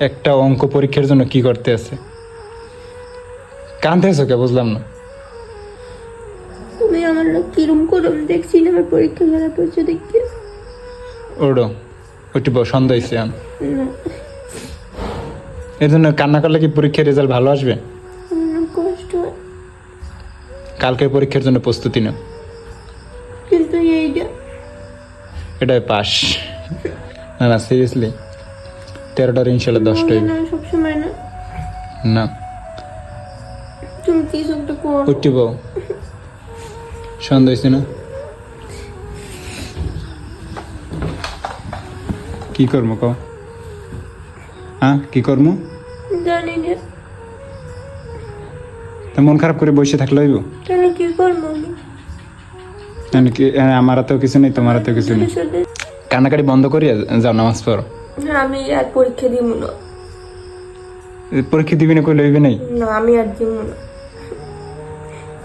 একটা অঙ্ক পরীক্ষার জন্য কি করতে আছে? কাঁদতেছো কে? বুঝলাম না। তুমি আমার লোক কিরম করম দেখছি না আমার পরীক্ষা খারাপ হচ্ছে দেখতে। ওডো ওইটি সন্ধ্যা হয়েছে এর জন্য কান্না করলে কি পরীক্ষার রেজাল্ট ভালো আসবে? কষ্ট। কালকের পরীক্ষার জন্য প্রস্তুতি নাও। কিন্তু এইটা এটাই পাস। না না সিরিয়াসলি তেরোটার ইনশাল্লাহ দশটা হইবে সবসময় না। না। তুমি কিছু একটা করো। উঠতে বউ সন্ধ্যা হয়েছে না? কি করব ক হ্যাঁ কি করব? জানি না। তা মন খারাপ করে বসে থাকলে হইব? তাহলে কি করব? আমি কি আমার হাতেও কিছু নেই তোমার হাতেও কিছু নেই। কান্নাকাটি বন্ধ করি যাও নামাজ পড়ো। আমি আর পরীক্ষা দিব না। পরীক্ষা দিবি না কই লইবে নাই? না আমি আর দিব না।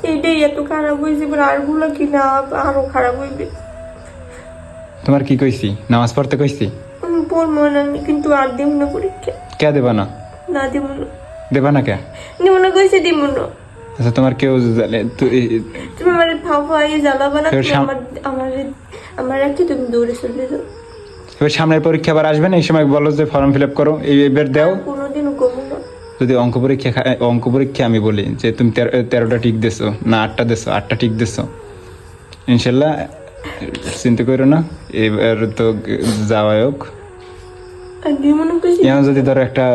এইটাই এত খারাপ হয়েছে এবার আরগুলো কি না আরও খারাপ হইবে। তোমার কি কইছি? নামাজ পড়তে কইছি? পড়ব না কিন্তু আর দিব না পরীক্ষা। কে দেবা না? না দিব না। দেবা না কে? দিব না কইছে দিব না। আচ্ছা তোমার কেউ তুমি আমার ফাও ফাইয়ে জ্বালাবা না আমার আমার আমার রাখি তুমি দৌড়ে চলে যাও। এবার সামনের পরীক্ষা আবার আসবেন এই সময় বলো যে ফর্ম ফিল আপ করো। এই এবার দাও। না। যদি অঙ্ক পরীক্ষা অঙ্ক পরীক্ষা আমি বলি যে তুমি তেরোটা টিক দিছো না আটটা দিছো আটটা টিক দিছো। ইনশাল্লাহ চিন্তা করো না এবার তো যাওয়াই হোক। না এখন যদি ধরো একটা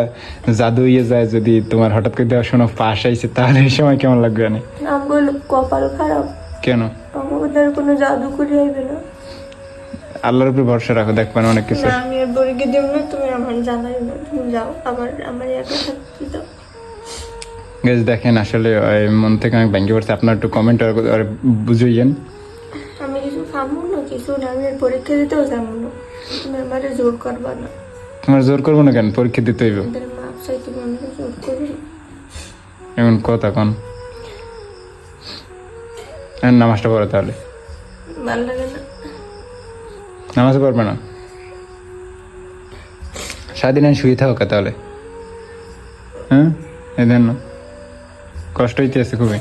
জাদু ইয়ে যায় যদি তোমার হঠাৎ করে দেওয়ার শোনো পাশ আইছে তাহলে এই সময় কেমন লাগবে আমি কপাল খারাপ। কেন? কোনো জাদু করে আইবে না। আল্লাহর উপর ভরসা রাখো দেখবে না অনেক কিছু। আমি আর পরীক্ষা দেব না তুমি আমার জানাই না তুমি যাও আমার আমার একা থাকতে দাও। গেছ দেখেন আসলে মন থেকে অনেক ব্যাঙ্গে পড়ছে। আপনার একটু কমেন্ট আর বুঝাইয়েন। আমি কিছু খাব না কিছু না আমি পরীক্ষা দিতেও যাব না। তুমি আমারে জোর করবা না। তোমার জোর করব না কেন? পরীক্ষা দিতে হইব। এমন কথা কন। নামাজটা পড়ো তাহলে। ভালো লাগে না। নামাজ পড়বে না। সারাদিন আমি শুয়ে থাকো তাহলে? হ্যাঁ? এই দেন না। কষ্ট হইতে আছে খুবই।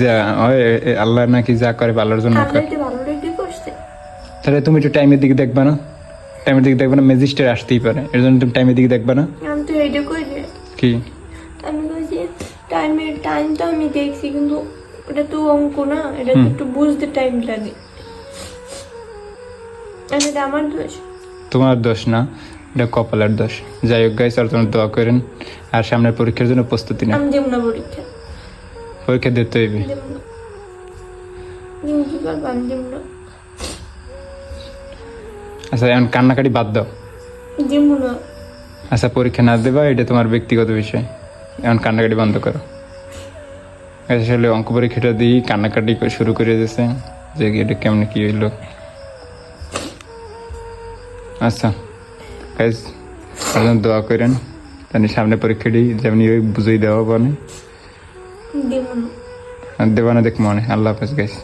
যা আল্লাহ নাকি যা করে ভালোর জন্য করে। তাহলে তুমি একটু টাইমের দিকে দেখবা না? টাইমের দিকে দেখবা না? ম্যাজিস্ট্রেট আসতেই পারে। এর জন্য তুমি টাইমের দিকে দেখবা না? আমি তো এইটা কই কি? আমি কইছি টাইমের টাইম তো আমি দেখছি কিন্তু এটা তো অঙ্ক না। এটা একটু বুঝতে টাইম লাগে। এটা আমার দোষ। তোমার দোষ না এটা কপালের দোষ। যাই হোক গাইস আর তোমার দোয়া করেন। আর সামনের পরীক্ষার জন্য প্রস্তুতি না আমি দেব না পরীক্ষা। পরীক্ষা দিতে হইবে। আচ্ছা এখন কান্নাকাটি বাদ দাও। আচ্ছা পরীক্ষা না দেবা এটা তোমার ব্যক্তিগত বিষয়। এখন কান্নাকাটি বন্ধ করো। আসলে অঙ্ক পরীক্ষাটা দিই কান্নাকাটি করে শুরু করে দিয়েছে। যে এটা কেমন কি হইল। আচ্ছা। গাইজ আপনার দোয়া করেন তাহলে সামনে পরীক্ষাটি যেমনি ওই বুঝেই দেওয়া বনে দেবানা দেখ মনে আল্লাহ হাফেজ গাইজ